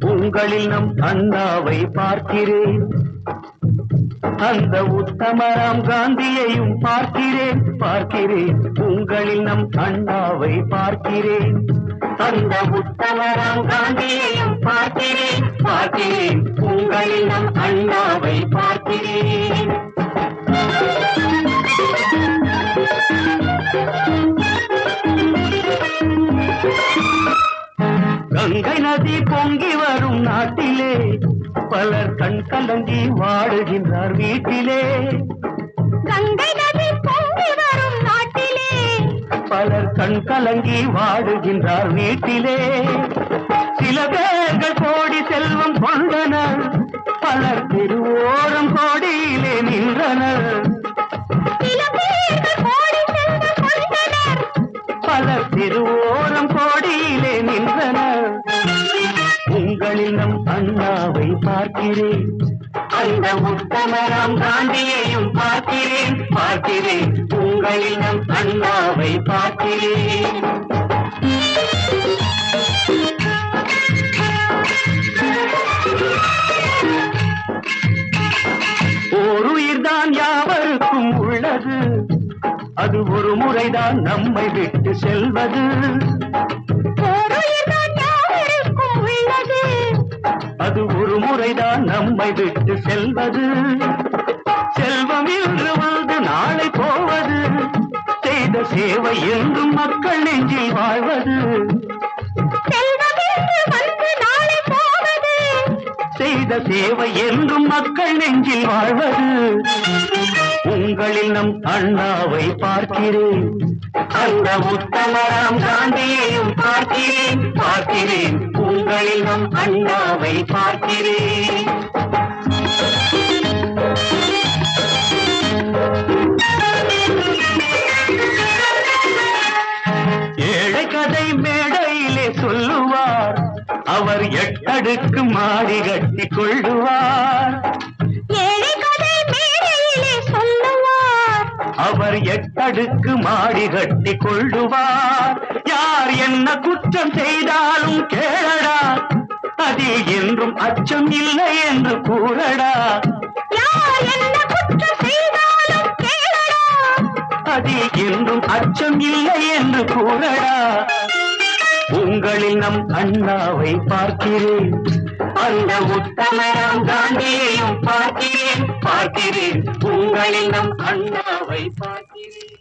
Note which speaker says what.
Speaker 1: உங்களில் நம் அண்ணாவை பார்க்கிறேன். அந்த உத்தமராம் காந்தியையும் பார்க்கிறேன். பார்க்கிறேன். உங்களில் நம் அண்ணாவை பார்க்கிறேன். அந்த உத்தமராம் காந்தியையும் பார்க்கிறேன். பார்க்கிறேன். உங்களில் நம் அண்ணாவை பார்க்கிறேன். கங்கை நதி பொங்கி வரும் நாட்டிலே பலர் கண் கலங்கி வாடுகின்றார் வீட்டிலே.
Speaker 2: கங்கை நதி பொங்கி வரும் நாட்டிலே.
Speaker 1: பலர் கண் கலங்கி வாடுகின்றார் வீட்டிலே. சில பேர்கள் கோடி செல்வம் கொண்டனர் பலர் திருவோரம் கோடியிலே நின்றனர். பலர் திருவோரம் பார்க்கிறேன். அந்த உத்தமராம் காந்தியையும் பார்க்கிறேன். பார்க்கிறேன். உங்களில் நம் அண்ணாவை பார்க்கிறேன். யாவருக்கும் உள்ளது. அது ஒரு முறைதான் நம்மை விட்டு செல்வது. அது ஒரு முறைதான் நம்மை விட்டு செல்வது. செல்வம் இன்று வந்து நாளை போவது. செய்த சேவை என்றும் மக்கள் நெஞ்சில் வாழ்வது. செய்த சேவை என்றும் மக்கள் நெஞ்சில் வாழ்வது. உங்களில் நம் அண்ணாவை பார்க்கிறேன். அந்த உத்தமராம் காந்தியையும் பார்க்கிறேன். பார்க்கிறேன். நம் அண்ணாவை பார்க்கிறேன் ஏழை கதை மேடையிலே சொல்லுவார். அவர் எட்டடுக்கு மாடி கட்டி கொள்ளுவார். அவர் எட்டடுக்கு மாடி கட்டி கொள்ளுவார். யார் என்ன குற்றம் செய்தாலும் அதில் என்றும் அச்சம் இல்லை என்று கூறடா. அதில் என்றும் அச்சம் இல்லை என்று கூறடா. உங்களில் நம் அண்ணாவை பார்க்கிறேன். அந்த உத்தமராம் காந்தியையும் பார்க்கிறேன். பார்க்கிறேன். உங்களில் நம் அண்ணாவை பார்க்கிறேன்.